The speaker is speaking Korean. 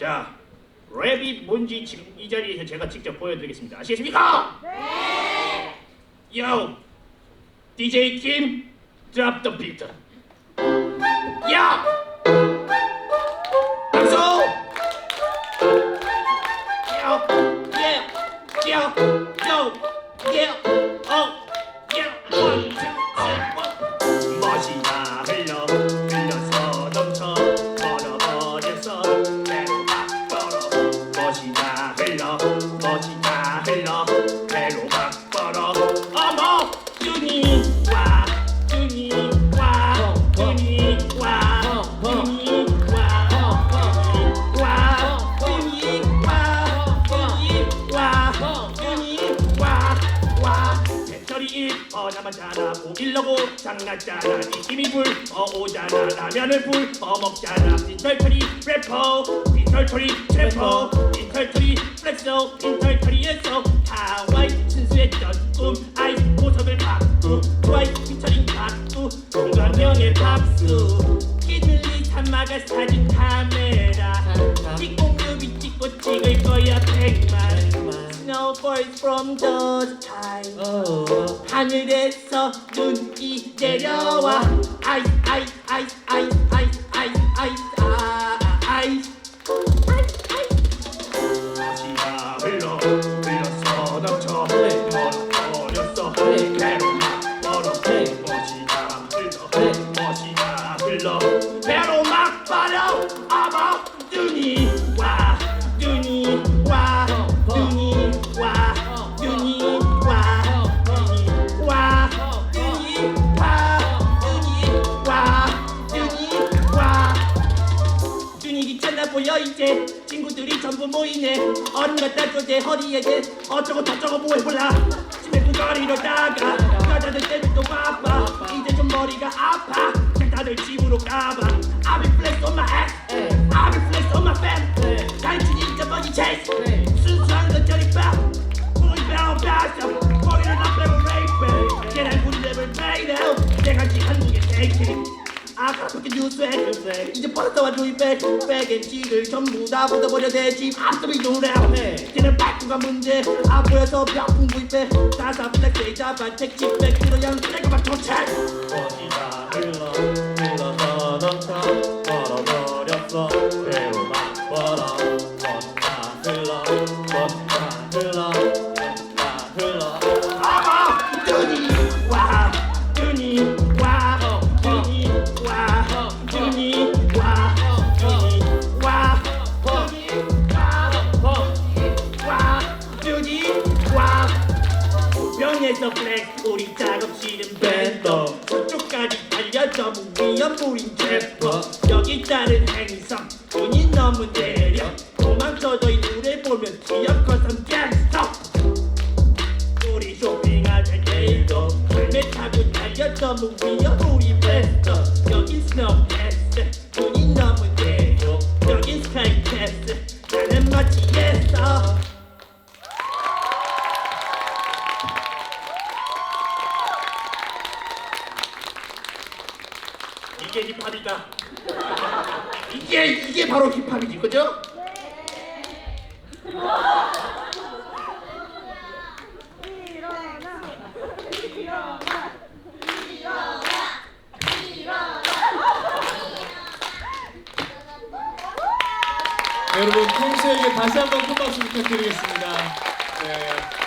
자, 랩이 뭔지 지금 이 자리에서 제가 직접 보여드리겠습니다. 아시겠습니까? 네. Yo, DJ Kim, drop the beat. 야, 박수. Yo, yeah, 1퍼 남았잖아 고일러고 장난잖아 니 힘이 불어 오잖아 라면을 불어 먹잖아 빈털터리 래퍼 빈털터리 래퍼 빈털터리 플렉서 빈털터리에서 하와이 순수했던 꿈. 아이스 보석을 받고 트와이스 피처링 받고 공감명의 박수. 끼들리 산마가 사진 카메라. 찍고 뮤비 찍고 찍을 거야 백만 Snowfalls from the sky 하늘에서 눈이 내려와 아이스 아이 보여 이제 친구들이 전부 모이네. 어른 갖다 줘대 허리에 대 어쩌고 저쩌고 뭐해 몰라. 집에 나가 여자들 때문에 또 바빠. 이제 좀 머리가 아파. 잘 다들 집으로 가봐. I'll be flex on my ass I'll be flex on my fam. 단춘 진짜 머리 체스 순수한 건 저리 빠 Fully bound passion 머리를 다 빼고 rape 계란 굴레를 매일 내가 지 한국에 take 아까부터 뉴스에 이제 버렸다와 조이백 백엔지를 전부 다 묻어버려 대지. 앞서이 놀래요 걔는 발구가 문제. 안 보여서 병풍 구입해. 다사 플렉스에 잡아 택지백 들어양 내가 막 도착. 멋이다 흘러 흘러서 넘쳐 벌어버렸어. 배로 막 벌어 멋다 흘러 멋다 흘러 우병에서 플렉스 우리 작업실은 밴더 저쪽까지 달려서 무위험 무인 제퍼. 여기 다른 행성 눈이 너무 내려. 도망쳐도 이 노래 보면 기억 커선 갱스 이게 힙합이다. 이게 이게 바로 힙합이지, 그죠? 여러분 콩수에게 다시 한번 큰 박수 부탁드리겠습니다. 네.